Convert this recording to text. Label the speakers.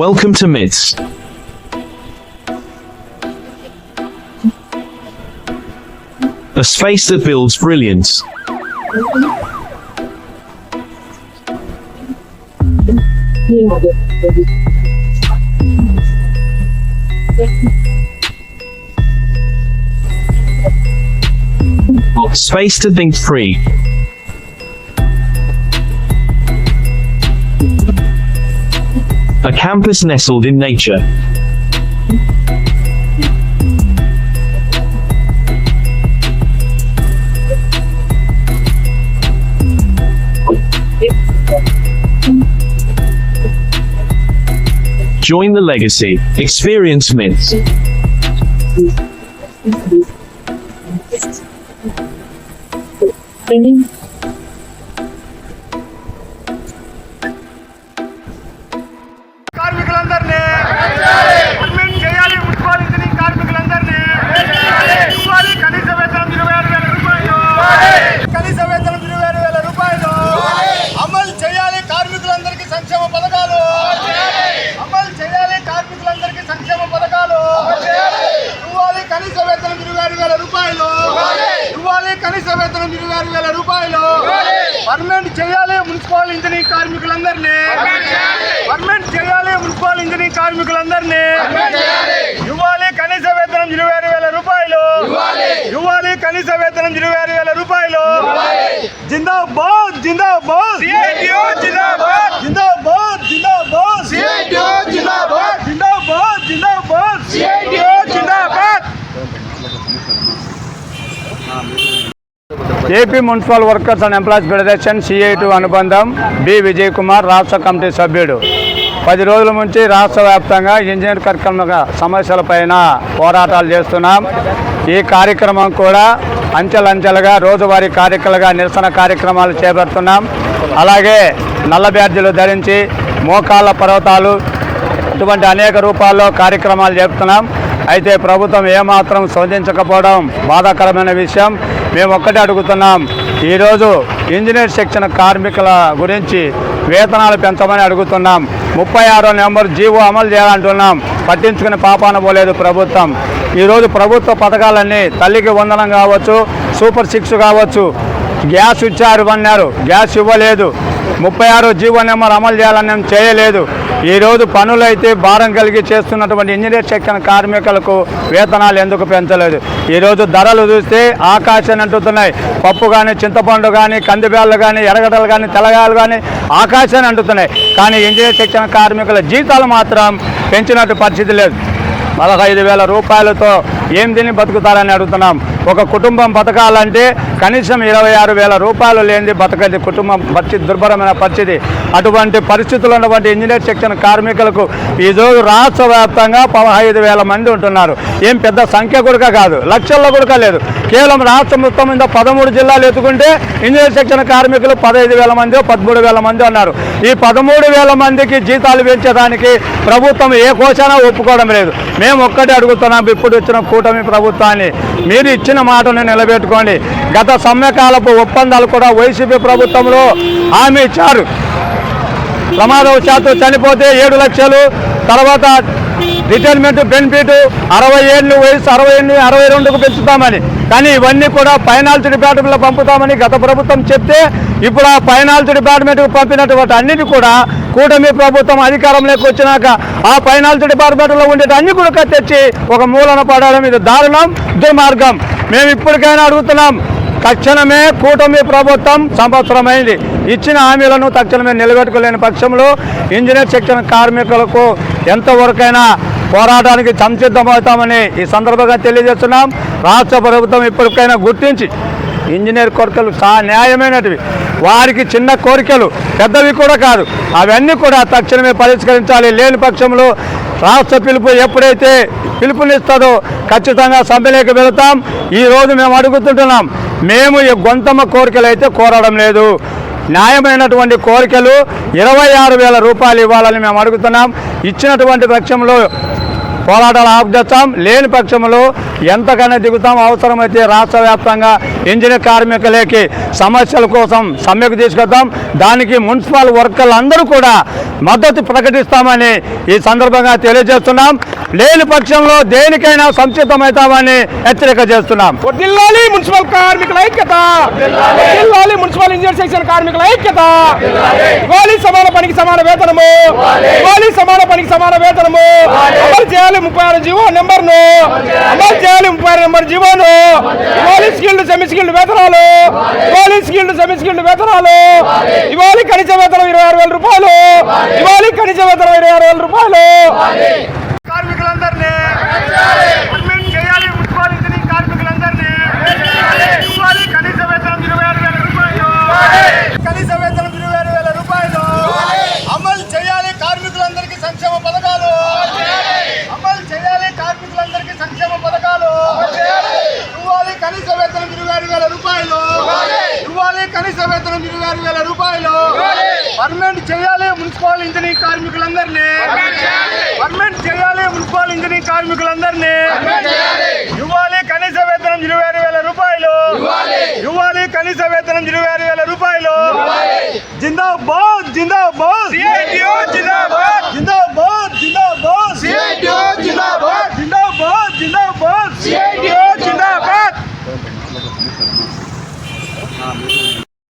Speaker 1: Welcome to Myths. A space that builds brilliance. Space to think free. A campus nestled in nature. Join the legacy. Experience myths.
Speaker 2: కనీస వేతనం ఇరవై ఆరు వేల రూపాయలు. Permanent చేయాలి municipal engineering కార్మికులందరినీ. Permanent చేయాలి. మున్సిపల్ ఇంజనీరింగ్ కార్మికులందరినీ. ఇవ్వాలి కనీస వేతనం ఇరవై ఆరు వేల రూపాయలు. ఇవ్వాలి. కనీస వేతనం ఇరవై ఆరు వేల రూపాయలు. Zindabad zindabad. Zindabad zindabad zindabad zindabad zindabad zindabad zindabad
Speaker 3: AP municipal workers and employees federation CIT అనుబంధం బి విజయ్ కుమార్ రాష్ట్ర కమిటీ సభ్యుడు. పది రోజుల నుంచి రాష్ట్ర వ్యాప్తంగా ఇంజనీర్ కార్యక్రమ సమస్యలపైన పోరాటాలు చేస్తున్నాం. ఈ కార్యక్రమం కూడా అంచెలంచెలుగా రోజువారీ కార్యక్రమాలుగా నిరసన కార్యక్రమాలు చేపడుతున్నాం. అలాగే నల్ల బ్యాడ్జీలు ధరించి మోకాళ్ళ పర్వతాలు ఇటువంటి అనేక రూపాల్లో కార్యక్రమాలు చేపుతున్నాం. అయితే ప్రభుత్వం ఏమాత్రం స్పందించకపోవడం బాధాకరమైన విషయం. మేము ఒక్కటే అడుగుతున్నాం. ఈరోజు ఇంజనీర్ శిక్షణ కార్మికుల గురించి వేతనాలు పెంచమని అడుగుతున్నాం. ముప్పై ఆరో నెంబర్ జీవో అమలు చేయాలంటున్నాం. పట్టించుకుని పాపాన పోలేదు ప్రభుత్వం. ఈరోజు ప్రభుత్వ పథకాలన్నీ తల్లికి వందనం కావచ్చు సూపర్ సిక్స్ కావచ్చు. గ్యాస్ ఇచ్చారు అన్నారు. గ్యాస్ ఇవ్వలేదు. ముప్పై ఆరు జీవో నెంబర్ అమలు చేయాలని చేయలేదు. ఈరోజు పనులైతే భారం కలిగి చేస్తున్నటువంటి ఇంజనీర్ శిక్షణ కార్మికులకు వేతనాలు ఎందుకు పెంచలేదు? ఈరోజు ధరలు చూస్తే ఆకాశాన్ని అంటుతున్నాయి. పప్పు కానీ చింతపండు కానీ కందిబేళ్ళు కానీ ఎరగడలు కానీ తెలగాయలు కానీ ఆకాశాన్ని అంటుతున్నాయి. కానీ ఇంజనీర్ శిక్షణ కార్మికుల జీతాలు మాత్రం పెంచినట్టు పరిస్థితి లేదు. పదహైదు వేల రూపాయలతో ఏం తిని బతుకుతారని అడుగుతున్నాం. ఒక కుటుంబం బతకాలంటే కనీసం ఇరవై ఆరు వేల రూపాయలు లేనిది బతకది కుటుంబం పరిస్థితి దుర్భరమైన పరిస్థితి. అటువంటి పరిస్థితులు ఉన్నటువంటి ఇంజనీర్ శిక్షణ కార్మికులకు ఈరోజు రాష్ట్ర వ్యాప్తంగా పదహైదు వేల మంది ఉంటున్నారు. ఏం పెద్ద సంఖ్య కూడా కాదు లక్షల్లో కూడా లేదు. కేవలం రాష్ట్ర మొత్తం మీద పదమూడు జిల్లాలు ఎత్తుకుంటే ఇంజనీర్ శిక్షణ కార్మికులు పదహైదు వేల మంది పదమూడు వేల మంది ఉన్నారు ఈ పదమూడు వేల మందికి జీతాలు పెంచడానికి ప్రభుత్వం ఏ కోశానా ఒప్పుకోవడం లేదు. మేము ఒక్కటే అడుగుతున్నాం ఇప్పుడు వచ్చిన కూటమి ప్రభుత్వాన్ని. మీరు ఇచ్చిన మాటను నిలబెట్టుకోండి. గత సమ్మెకాలపు ఒప్పందాలు కూడా వైసీపీ ప్రభుత్వంలో హామీ ఇచ్చారు. ప్రమాదవశాత్తు చనిపోతే ఏడు లక్షలు తర్వాత రిటైర్మెంట్ బెనిఫిట్ అరవై ఏళ్ళు వయసు అరవై ఎనిమిది అరవై రెండుకు పెంచుతామని. కానీ ఇవన్నీ కూడా ఫైనాన్స్ డిపార్ట్మెంట్లో పంపుతామని గత ప్రభుత్వం చెప్తే ఇప్పుడు ఆ ఫైనాన్స్ డిపార్ట్మెంట్కి పంపినటువంటి అన్నిటి కూడా కూటమి ప్రభుత్వం అధికారంలోకి వచ్చినాక ఆ ఫైనాన్స్ డిపార్ట్మెంట్లో ఉండేటి అన్ని కూడా తెచ్చి ఒక మూలన పడడం ఇది దారుణం దుర్మార్గం. మేము ఇప్పటికైనా అడుగుతున్నాం తక్షణమే కూటమి ప్రభుత్వం సంవత్సరమైంది. ఇచ్చిన హామీలను తక్షణమే నిలబెట్టుకోలేని పక్షంలో ఇంజనీర్ శిక్షణ కార్మికులకు ఎంతవరకైనా పోరాటానికి సంసిద్ధమవుతామని ఈ సందర్భంగా తెలియజేస్తున్నాం. రాష్ట్ర ప్రభుత్వం ఇప్పటికైనా గుర్తించి ఇంజనీర్ కోరికలు సా న్యాయమైనటివి. వారికి చిన్న కోరికలు పెద్దవి కూడా కాదు. అవన్నీ కూడా తక్షణమే పరిష్కరించాలి. లేని పక్షంలో రాష్ట్ర పిలుపు ఎప్పుడైతే పిలుపునిస్తుందో ఖచ్చితంగా సమ్మెలోకి వెళతాం. ఈరోజు మేము అడుగుతుంటున్నాం మేము ఈ గొంతమ్మ కోరికలు అయితే కోరడం లేదు. న్యాయమైనటువంటి కోరికలు ఇరవై ఆరు వేల రూపాయలు ఇవ్వాలని మేము అడుగుతున్నాం. ఇచ్చినటువంటి పక్షంలో పోరాటాలు ఆపు చేస్తాం లేని పక్షంలో ఎంతకైనా దిగుతాం. అవసరమైతే రాష్ట్ర వ్యాప్తంగా ఇంజనీర్ కార్మికులకి సమస్యల కోసం సమ్మెకు తీసుకొద్దాం. దానికి మున్సిపల్ వర్కర్లు అందరూ కూడా మద్దతు ప్రకటిస్తామని ఈ సందర్భంగా తెలియజేస్తున్నాం. లేని పక్షంలో దేనికైనా సంసిద్ధమవుతామని హెచ్చరిక చేస్తున్నాం.
Speaker 2: వర్దిల్లాలి మున్సిపల్ కార్మికుల ఐక్యత. వర్దిల్లాలి మున్సిపల్ ఇంజనీర్ సెక్షన్ కార్మికుల ఐక్యత. ఇవ్వాలి సమాన పనికి సమాన వేతనము. ఇవ్వాలి సమాన పనికి సమాన వేతనము. అమలు చేయాలి ముప్పై ఆరు జీవో నెంబర్ను అమలు చేయాలి ముప్పై ఆరు నెంబర్ జీవోను. ఇవ్వాలి స్కిల్డ్ సెమీ స్కిల్డ్ వేతనాలు. ఇవ్వాలి స్కిల్డ్ సెమీ స్కిల్డ్ వేతనాలు. ఇవాళ కనీస వేతనం ఇరవై ఆరు వేల రూపాయలు. ఇవాళ కనీస వేతనం ఇరవై ఆరు వేల రూపాయలు. కార్మికులందరినీ పర్మనెంట్ చేయాలి మున్సిపల్ ఇంజనీరింగ్ కార్మికులందరినీ ఇవ్వాలి కనీస వేతనం ఇరవై ఆరు వేల రూపాయలు కనీస వేతనం ఇరవై ఆరు వేల రూపాయలు అమలు చేయాలి కార్మికులందరికీ సంక్షేమ పథకాలు అమలు చేయాలి కార్మికులందరికీ సంక్షేమ పథకాలు ఇవ్వాలి కనీస వేతనం ఇరవై ఆరు వేల రూపాయలు ఇవ్వాలి కనీస వేతనం ఇరవై ఆరు వేల రూపాయలు పర్మనెంట్ చేయాలి మున్సిపల్ ఇంజనీరింగ్ కార్మికులందరినీ. పర్మనెంట్ చేయాలి. మున్సిపల్ ఇంజనీరింగ్ కార్మికులందరినీ. ఇవ్వాలి కనీస వేతనం ఇరవై ఆరు వేల రూపాయలు. ఇవ్వాలి. కనీస వేతనం ఇరవై ఆరు వేల రూపాయలు. జిందాబాద్ జిందాబాద్.